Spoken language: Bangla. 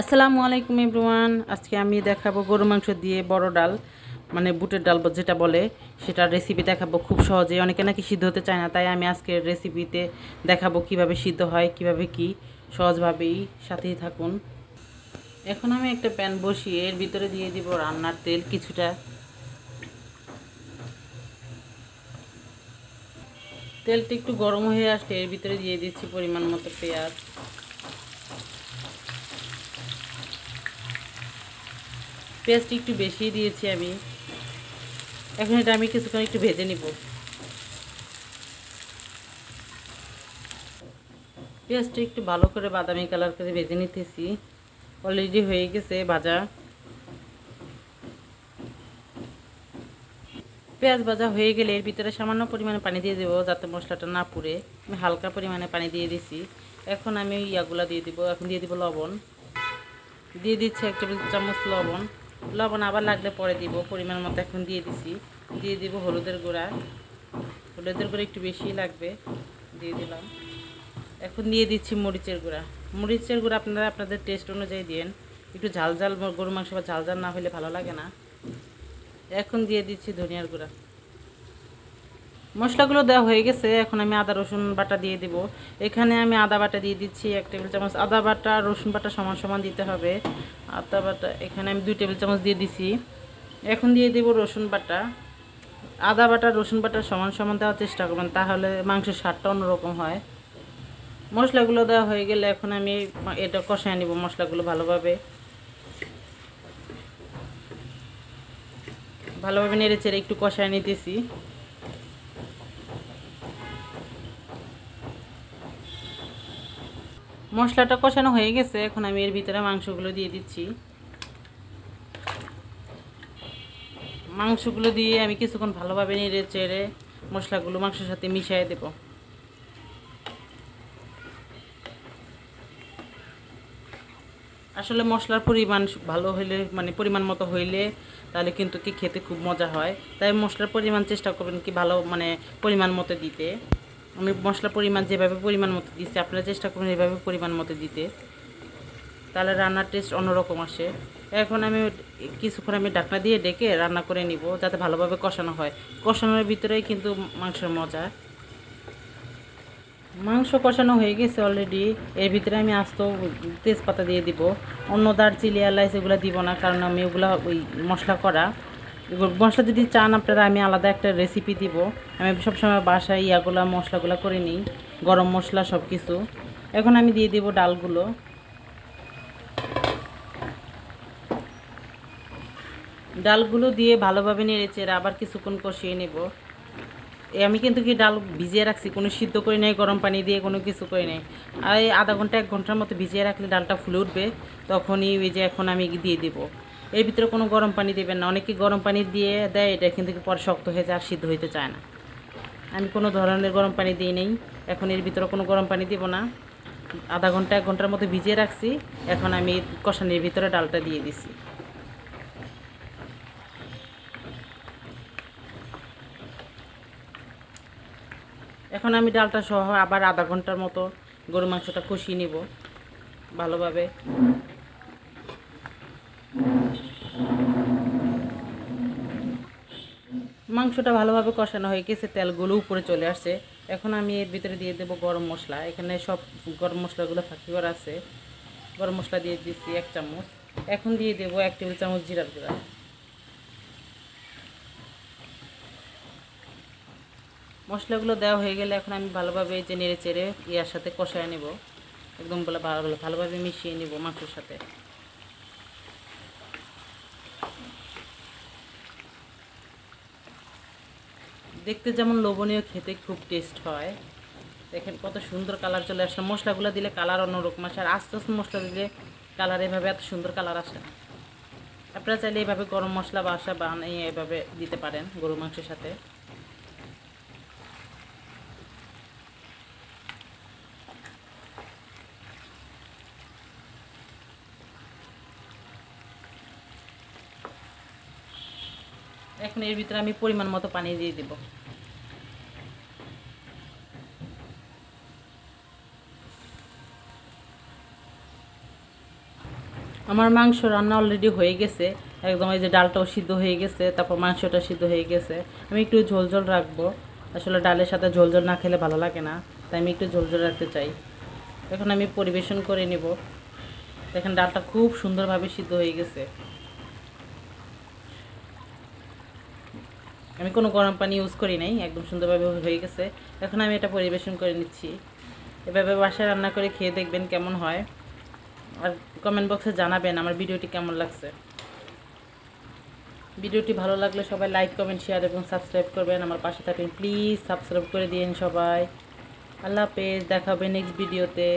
আসসালামু আলাইকুম এভরিওয়ান। আজকে আমি দেখাবো গরু মাংস দিয়ে বড় ডাল মানে বুটের ডাল যেটা বলে, সেটার রেসিপি দেখাবো খুব সহজে। অনেকে নাকি সিদ্ধ হতে চায় না, তাই আমি আজকে রেসিপিতে দেখাবো কীভাবে সিদ্ধ হয়, কীভাবে কি। সহজভাবেই সাথেই থাকুন। এখন আমি একটা প্যান বসিয়ে এর ভিতরে দিয়ে দিব রান্নার তেল কিছুটা। তেলটা একটু গরম হয়ে আসলে এর ভিতরে দিয়ে দিচ্ছি পরিমাণ মতো পেঁয়াজ। পেঁয়াজটি একটু বেশি দিয়েছি আমি। এখন এটা আমি কিছুক্ষণ একটু ভেজে নিব। পেঁয়াজটা একটু ভালো করে বাদামি কালার করে ভেজে নিতেছি। অলরেডি হয়ে গেছে ভাজা। পেঁয়াজ ভাজা হয়ে গেলে এর ভিতরে সামান্য পরিমাণে পানি দিয়ে দেবো যাতে মশলাটা না পুড়ে। আমি হালকা পরিমাণে পানি দিয়ে দিছি। এখন আমি ইয়াগুলা দিয়ে দিব। এখন দিয়ে দিব লবণ। দিয়ে দিচ্ছি এক টেবিল চামচ লবণ। লবণ আবার লাগলে পরে দিব, পরিমাণ মতো এখন দিয়ে দিছি। দিয়ে দিব হলুদের গুঁড়া। হলুদের গুঁড়া একটু বেশি লাগবে, দিয়ে দিলাম। এখন দিয়ে দিচ্ছি মরিচের গুঁড়া। মরিচের গুঁড়া আপনারা আপনাদের টেস্ট অনুযায়ী দিন একটু ঝাল ঝাল গরু মাংস বা ঝাল ঝাল না হলে ভালো লাগে না। এখন দিয়ে দিচ্ছি ধনিয়ার গুঁড়া। মশলাগুলো দেওয়া হয়ে গেছে, এখন আমি আদা, রসুন বাটা দিয়ে দিব। এখানে আমি আদা বাটা দিয়ে দিচ্ছি এক টেবিল চামচ। আদা বাটা, রসুন বাটা সমান সমান দিতে হবে। আদা বাটা, এখানে আমি দুই টেবিল চামচ দিয়ে দিছি। এখন দিয়ে দেব রসুন বাটা। আদা বাটা, রসুন বাটা সমান সমান দেওয়ার চেষ্টা করবেন, তাহলে মাংসের স্বাদটা অন্যরকম হয়। মশলাগুলো দেওয়া হয়ে গেলে এখন আমি এটা কষায় নিব মশলাগুলো ভালোভাবে। ভালোভাবে নেড়ে চেড়ে একটু কষায় নিতেছি। মশলাটা কষানো হয়ে গেছে, এখন আমি এর ভিতরে মাংসগুলো দিয়ে দিচ্ছি। মাংসগুলো দিয়ে আমি কিছুক্ষণ ভালোভাবে নেড়ে চেড়ে মশলাগুলো মাংসের সাথে মিশিয়ে দেব। আসলে মশলার পরিমাণ ভালো হইলে মানে পরিমাণ মতো হইলে তাহলে কিন্তু কি খেতে খুব মজা হয়। তাই মশলার পরিমাণ চেষ্টা করবেন কি ভালো মানে পরিমাণ মতো দিতে। আমি মশলার পরিমাণ যেভাবে পরিমাণ মতো দিচ্ছি আপনারা চেষ্টা করুন এভাবে পরিমাণ মতো দিতে। তাহলে রান্নার টেস্ট অন্যরকম আসে। এখন আমি কিছুক্ষণ আমি ডাকনা দিয়ে ডেকে রান্না করে নিব, যাতে ভালোভাবে কষানো হয়। কষানোর ভিতরেই কিন্তু মাংসের মজা। মাংস কষানো হয়ে গেছে অলরেডি এর ভিতরে আমি আস্ত তেজপাতা দিয়ে দিব। অন্য দারচিলি এলাইচ এগুলো দিব না, কারণ আমি ওগুলো ওই মশলা করা। মশলা যদি চান আপনারা, আমি আলাদা একটা রেসিপি দিব। আমি সবসময় বাসায় ইয়াগুলা, মশলাগুলো করে নিই, গরম মশলা সব কিছু এখন আমি দিয়ে দিব ডালগুলো। ডালগুলো দিয়ে ভালোভাবে নেড়ে চেড়ে আবার কিছুক্ষণ কষিয়ে নেব। আমি কিন্তু কি ডাল ভিজিয়ে রাখছি? কোনো সিদ্ধ করে নেই, গরম পানি দিয়ে কোনো কিছু করে নেই। আর আধা ঘণ্টা, এক ঘণ্টার মতো ভিজিয়ে রাখলে ডালটা ফুলে উঠবে, তখনই ওই যে এখন আমি দিয়ে দিব। এর ভিতরে কোনো গরম পানি দেবেন না। অনেকে গরম পানি দিয়ে দেয়, এটা কিন্তু পরে শক্ত হয়ে যায় আর সিদ্ধ হইতে চায় না। আমি কোনো ধরনের গরম পানি দিই নেই। এখন এর ভিতরে কোনো গরম পানি দিব না। আধা ঘণ্টা, এক ঘণ্টার মতো ভিজিয়ে রাখছি। এখন আমি কষানির ভিতরে ডালটা দিয়ে দিছি। এখন আমি ডালটা সহ আবার আধা ঘণ্টার মতো গরু মাংসটা কষিয়ে নিব ভালোভাবে। মাংসটা ভালোভাবে কষানো হয়ে গেছে, তেলগুলো উপরে চলে আসছে। এখন আমি এর ভিতরে দিয়ে দেবো গরম মশলা। এখানে সব গরম মশলাগুলো ফাঁকি করা আছে। গরম মশলা দিয়ে দিচ্ছি এক চামচ। এখন দিয়ে দেবো এক টেবিল চামচ জিরার গুঁড়া। মশলাগুলো দেওয়া হয়ে গেলে এখন আমি ভালোভাবে যে নেড়ে চেড়ে ইয়ার সাথে কষায় নেব। একদম বলে ভালো ভালোভাবে মিশিয়ে নেব মাংসের সাথে। দেখতে যেমন লোভনীয়, খেতে খুব টেস্ট হয়। দেখেন কত সুন্দর কালার চলে আসলো। মশলাগুলো দিলে কালার অন্যরকম আসে। আর আস্তে আস্তে মশলা দিলে কালার এভাবে এত সুন্দর কালার আসে আপনারা চাইলে এভাবে গরম মশলা বাসা বানিয়ে এভাবে দিতে পারেন গরু মাংসের সাথে। এখন এর ভিতরে আমি পরিমাণ মতো পানি দিয়ে দিব। আমার মাংস রান্না অলরেডি হয়ে গেছে। একদম এই যে ডালটাও সিদ্ধ হয়ে গেছে, তারপর মাংসটা সিদ্ধ হয়ে গেছে। আমি একটু ঝোল ঝোল রাখব। আসলে ডালের সাথে ঝোল ঝোল না খেলে ভালো লাগে না, তাই আমি একটু ঝোল ঝোল রাখতে চাই। এখন আমি পরিবেশন করে নিব। দেখেন ডালটা খুব সুন্দরভাবে সিদ্ধ হয়ে গেছে। আমি কোনো গরম পানি ইউজ করি নাই, একদম সুন্দরভাবে হয়ে গেছে। এখন আমি এটা পরিবেশন করে নিচ্ছি। এভাবে বাসায় রান্না করে খেয়ে দেখবেন কেমন হয়। আর কমেন্ট বক্সে জানাবেন আমার ভিডিওটি কেমন লাগছে। ভিডিওটি ভালো লাগলে সবাই লাইক কমেন্ট শেয়ার এবং সাবস্ক্রাইব করবেন। আমার পাশে থাকবেন প্লিজ সাবস্ক্রাইব করে দিন সবাই। আল্লাহ হাফেজ, দেখা হবে নেক্সট ভিডিওতে